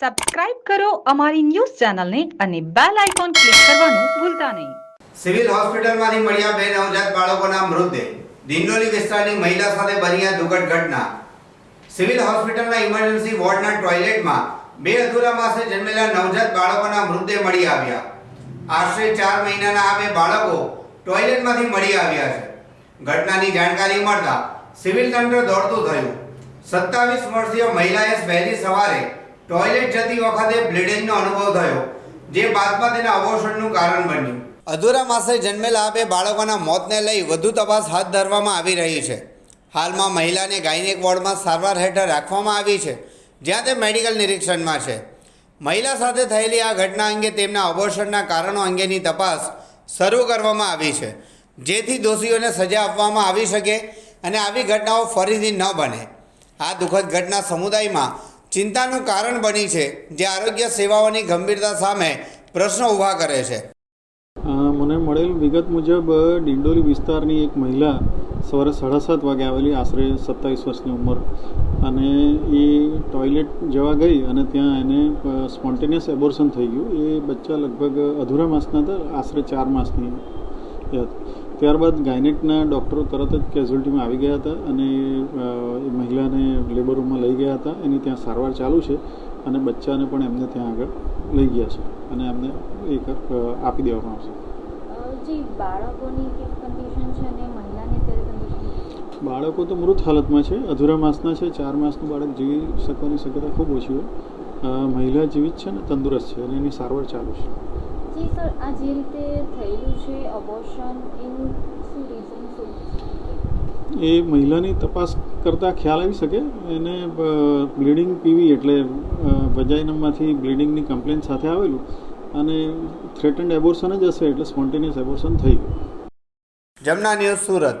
Subscribe કરો અમારી news ચેનલને અને બેલ આઇકોન ક્લિક કરવાનું ભૂલતા નહીં. સિવિલ હોસ્પિટલમાંથી મળ્યા બે નવજાત બાળકોના મૃતદેહ. દિંડોલી વિસ્તારની મહિલા સાથે બન્યા દુર્ઘટ ઘટના સિવિલ હોસ્પિટલના ઇમરજન્સી વોર્ડના ટોયલેટમાં બે અધૂરા માસે જન્મેલા નવજાત બાળકોના મૃતદેહ મળી આવ્યા. આશરે ચાર મહિનાના આ બે બાળકો ટોયલેટમાંથી મળી આવ્યા છે. ઘટનાની જાણકારી મળતા સિવિલ તંત્ર દોડતું થયું. સત્તાવીસ વર્ષીય મહિલાએ વહેલી સવારે ટોયલેટ જતી વખતે બ્લીડિંગનો અનુભવ થયો, જે બાદમાં તેના અબોર્શનનું કારણ બન્યું. અધૂરા માસે જન્મેલા આ બે બાળકોના મોતને લઈ વધુ તપાસ હાથ ધરવામાં આવી રહી છે. હાલમાં મહિલાને ગાયનેક વોર્ડમાં સારવાર હેઠળ રાખવામાં આવી છે, જ્યાં તે મેડિકલ નિરીક્ષણમાં છે. મહિલા સાથે થયેલી આ ઘટના અંગે તેમના અબોર્શનના કારણો અંગેની તપાસ શરૂ કરવામાં આવી છે, જેથી દોષીઓને સજા આપવામાં આવી શકે અને આવી ઘટનાઓ ફરીથી ન બને. આ દુઃખદ ઘટના સમુદાયમાં ચિંતાનું કારણ બની છે જે આરોગ્ય સેવાઓની ગંભીરતા સામે પ્રશ્નો ઊભા કરે છે. મને મળેલ વિગત મુજબ ડિંડોલી વિસ્તારની એક મહિલા સવારે સાડા સાત વાગે આવેલી આશરે સત્તાવીસ વર્ષની ઉંમર અને એ ટોયલેટ જવા ગઈ અને ત્યાં એને સ્પોન્ટેનિયસ એબોર્શન થઈ ગયું. એ બચ્ચા લગભગ અધૂરા માસના હતા, આશરે ચાર માસની હતી. ત્યારબાદ ગાયનેકના ડૉક્ટરો તરત જ કેઝ્યુલિટીમાં આવી ગયા હતા અને એ મહિલાને લેબર રૂમમાં લઈ ગયા હતા. એની ત્યાં સારવાર ચાલુ છે અને બચ્ચાને પણ એમને ત્યાં આગળ લઈ ગયા છે અને એમને એક આપી દેવામાં આવશે. બાળકો તો મૃત હાલતમાં છે. અધૂરા માસના છે. ચાર માસનું બાળક જીવી શકવાની શક્યતા ખૂબ ઓછી હોય. મહિલા જીવિત છે ને તંદુરસ્ત છે અને એની સારવાર ચાલુ છે. જી સર આ જે રીતે થયેલું છે અબોર્શન એનું શું રીઝન શું? એ મહિલાની તપાસ કરતાં ખ્યાલ આવી શકે? એને બ્લીડિંગ પીવી એટલે વજાઇનમાંથી બ્લીડિંગની કમ્પ્લેન સાથે આવેલું અને થ્રેટન્ડ એબોર્શન જ હશે એટલે સ્પોન્ટેનિયસ એબોર્શન થઈ ગયું. જમના ન્યૂઝ સુરત.